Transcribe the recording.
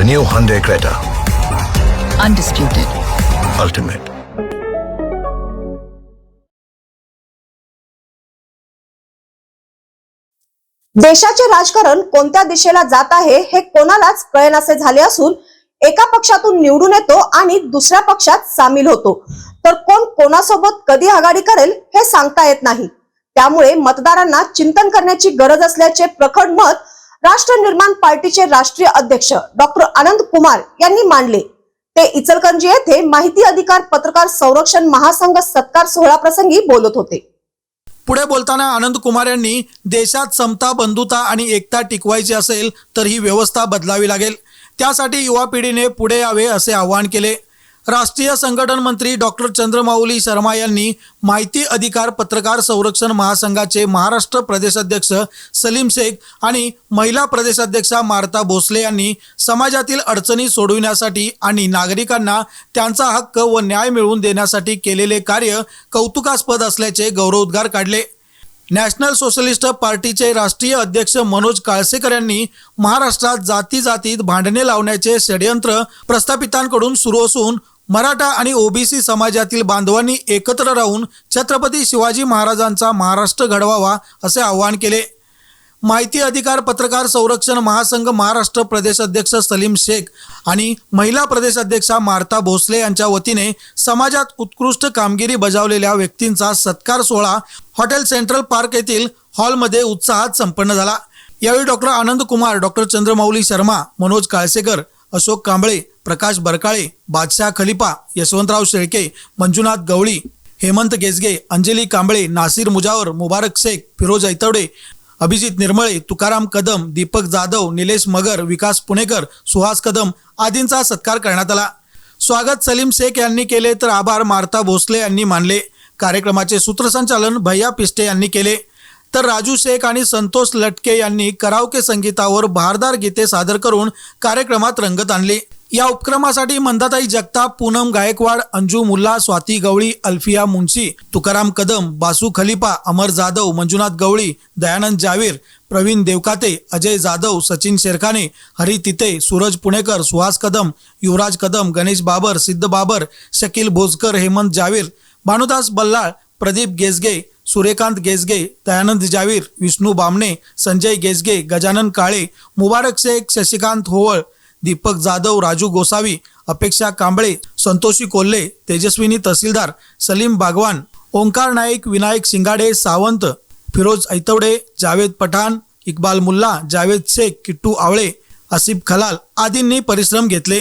New Hyundai Creta. undisputed. Ultimate. देशाचे राजकारण कोणत्या दिशेला जात आहे हे कोणालाच कळेनासे झाले असून एका पक्षातून निवडून येतो आणि दुसऱ्या पक्षात सामील होतो तर कोण कोणासोबत कधी आघाडी करेल हे सांगता येत नाही त्यामुळे मतदारांना चिंतन करण्याची गरज असल्याचे प्रखड मत राष्ट्र निर्माण पार्टीचे राष्ट्रीय अध्यक्ष डॉक्टर आनंद कुमार यांनी मांडले. ते इचलकरंजी येथे माहिती अधिकार पत्रकार संरक्षण महासंघ सत्कार सोहळा प्रसंगी बोलत होते. पुढे बोलताना आनंद कुमार यांनी देशात समता बंधुता आणि एकता टिकवायची असेल तर ही व्यवस्था बदलावी लागेल. त्यासाठी युवा पिढीने पुढे यावे असे आवाहन केले. राष्ट्रीय संघटन मंत्री डॉक्टर चंद्रमाऊली शर्मा यांनी माहिती अधिकार पत्रकार संरक्षण महासंघाचे महाराष्ट्र प्रदेशाध्यक्ष सलीम शेख आणि महिला प्रदेशाध्यक्षा मार्ता भोसले यांनी समाजातील अडचणी सोडविण्यासाठी आणि नागरिकांना त्यांचा हक्क व न्याय मिळवून देण्यासाठी केलेले कार्य कौतुकास्पद असल्याचे गौरवोद्गार काढले. नॅशनल सोशलिस्ट पार्टीचे राष्ट्रीय अध्यक्ष मनोज काळसेकर यांनी महाराष्ट्रात जाती जातीत भांडणे लावण्याचे षडयंत्र प्रस्थापितांकडून सुरू असून मराठा आणि ओबीसी समाजातील बांधवांनी एकत्र राहून छत्रपती शिवाजी महाराजांचा महाराष्ट्र घडवावा असे आवाहन केले. माहिती अधिकार पत्रकार संरक्षण महासंघ महाराष्ट्र प्रदेश अध्यक्ष सलीम शेख आणि महिला प्रदेश अध्यक्षा मार्ता भोसले यांच्या वतीने समाजात उत्कृष्ट कामगिरी बजावलेल्या व्यक्तींचा सत्कार सोहळा हॉटेल सेंट्रल पार्क येथील हॉलमध्ये उत्साहात संपन्न झाला. यावेळी डॉक्टर आनंद कुमार डॉक्टर चंद्रमौली शर्मा मनोज काळसेकर अशोक कांबळे प्रकाश बरकाळे बादशाह खलिपा यशवंतराव शेळके मंजुनाथ गवळी हेमंत गेजगे अंजली कांबळे नासिर मुजावर मुबारक शेख फिरोज ऐतवडे अभिजित निर्मळे तुकाराम कदम दीपक जाधव निलेश मगर विकास पुणेकर सुहास कदम आदींचा सत्कार करण्यात आला. स्वागत सलीम शेख यांनी केले तर आभार मार्था भोसले यांनी मानले. कार्यक्रमाचे सूत्रसंचालन भैया पिस्टे यांनी केले. तर राजू शेख आणि संतोष लटके यांनी करावके संगीतावर भारदार गीते सादर करून कार्यक्रमात रंगत आणली. या उपक्रमासाठी मंदाताई जगताप पूनम गायकवाड अंजू मुल्ला स्वाती गवळी अल्फिया मुंशी तुकाराम कदम बासू खलिपा अमर जाधव मंजुनाथ गवळी दयानंद जावीर प्रवीण देवकाते अजय जाधव सचिन शेरखाने हरी तिते सूरज पुणेकर सुहास कदम युवराज कदम गणेश बाबर सिद्ध बाबर शकील भोजकर हेमंत जावीर भानुदास बल्लाळ प्रदीप गेजगे सूर्यकांत गेजगे दयानंद जावीर विष्णू बामणे संजय गेजगे गजानन काळे मुबारक शेख शशिकांत होवळ दीपक जाधव राजू गोसावी अपेक्षा कांबळे संतोषी कोल्हे तेजस्विनी तहसीलदार सलीम बागवान ओंकार नाईक विनायक सिंगाडे सावंत फिरोज ऐतवडे जावेद पठाण इक्बाल मुल्ला जावेद शेख किट्टू आवळे आसिफ खलाल आदींनी परिश्रम घेतले.